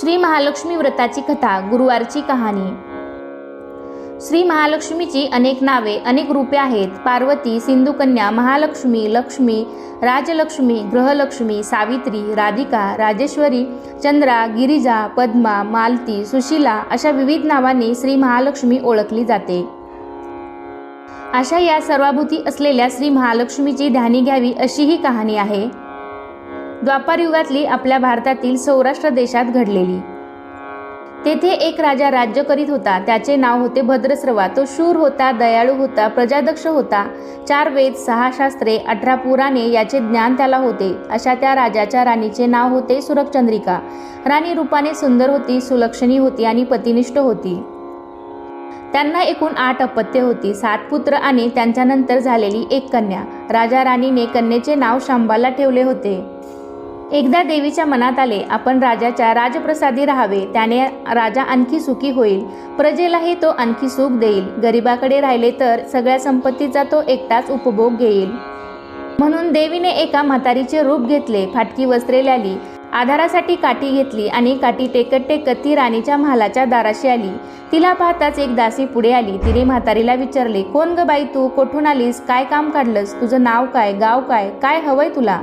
श्री महालक्ष्मी व्रताची कथा गुरुवारची कहाणी. श्री महालक्ष्मीची अनेक नावे अनेक रूपे आहेत. पार्वती सिंधुकन्या महालक्ष्मी लक्ष्मी राजलक्ष्मी ग्रहलक्ष्मी सावित्री राधिका राजेश्वरी चंद्रा गिरिजा पद्मा मालती सुशीला अशा विविध नावांनी श्री महालक्ष्मी ओळखली जाते. अशा या सर्वाभूती असलेल्या श्री महालक्ष्मीची ध्यानी घ्यावी अशी ही कहाणी आहे. द्वापार युगातली आपल्या भारतातील सौराष्ट्र देशात घडलेली. तेथे एक राजा राज्य करीत होता. त्याचे नाव होते भद्रस्रवा. तो शूर होता दयाळू होता प्रजादक्ष होता. चार वेद सहा शास्त्रे अठरा पुराणे याचे ज्ञान त्याला होते. अशा त्या राजाच्या राणीचे नाव होते सुरकचंद्रिका राणी रूपाने सुंदर होती सुलक्षणी होती आणि पतिनिष्ठ होती. त्यांना एकूण आठ अपत्य होती. सात पुत्र आणि त्यांच्यानंतर झालेली एक कन्या. राजा राणीने कन्येचे नाव शांबाला ठेवले होते. एकदा देवीच्या मनात आले आपण राजाच्या राजप्रसादी राहावे त्याने राजा आणखी सुखी होईल. प्रजेलाही तो आणखी सुख देईल. गरिबाकडे राहिले तर सगळ्या संपत्तीचा तो एकटाच उपभोग घेईल. म्हणून देवीने एका म्हातारीचे रूप घेतले फाटकी वस्त्रे लाली आधारासाठी काठी घेतली आणि काठी टेकत टेकत ती राणीच्या महालाच्या दाराशी आली. तिला पाहताच एक दासी पुढे आली. तिने म्हातारीला विचारले कोण ग बाई तू? कोठून आलीस? काय काम काढलंस? तुझं नाव काय? गाव काय? काय हवंय तुला?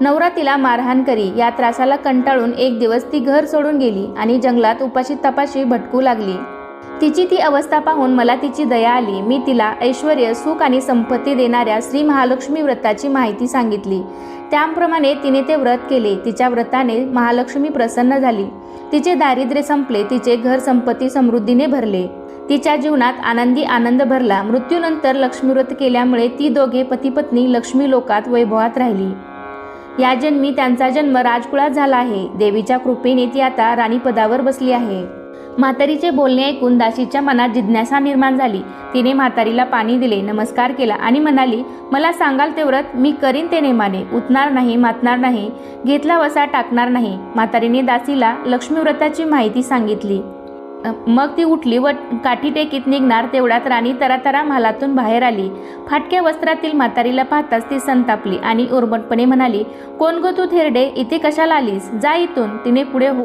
नवरा तिला मारहाण करी. या त्रासाला कंटाळून एक दिवस ती घर सोडून गेली आणि जंगलात उपाशी तपाशी भटकू लागली. तिची ती अवस्था पाहून मला तिची दया आली. मी तिला ऐश्वर सुख आणि संपत्ती देणाऱ्या श्री महालक्ष्मी व्रताची माहिती सांगितली. त्याप्रमाणे तिने ते व्रत केले. तिच्या व्रताने महालक्ष्मी प्रसन्न झाली. तिचे दारिद्र्य संपले. तिचे घर संपत्ती समृद्धीने भरले. तिच्या जीवनात आनंदी आनंद भरला. मृत्यूनंतर लक्ष्मीव्रत केल्यामुळे ती दोघे पतीपत्नी लक्ष्मी लोकात वैभवात राहिली. या जन्मी त्यांचा जन्म राजकुळात झाला आहे. देवीच्या कृपेने ती आता राणीपदावर बसली आहे. म्हातारीचे बोलणे ऐकून दासीच्या मनात जिज्ञासा निर्माण झाली. तिने म्हातारीला पाणी दिले नमस्कार केला आणि म्हणाली मला सांगाल ते व्रत मी करीन ते नेमाने. उतणार नाही मातणार नाही. घेतला वसा टाकणार नाही. म्हातारीने दासीला लक्ष्मीव्रताची माहिती सांगितली. मग ती उठली व काठी टेकीत निघणार तेवढ्यात राणी तरातरा महालातून बाहेर आली. फाटक्या वस्त्रातील म्हातारीला पाहताच ती संतापली आणि उर्मटपणे म्हणाली कोण गो तू थेरडे? इथे कशाला आलीस? जा इथून. तिने पुढे हो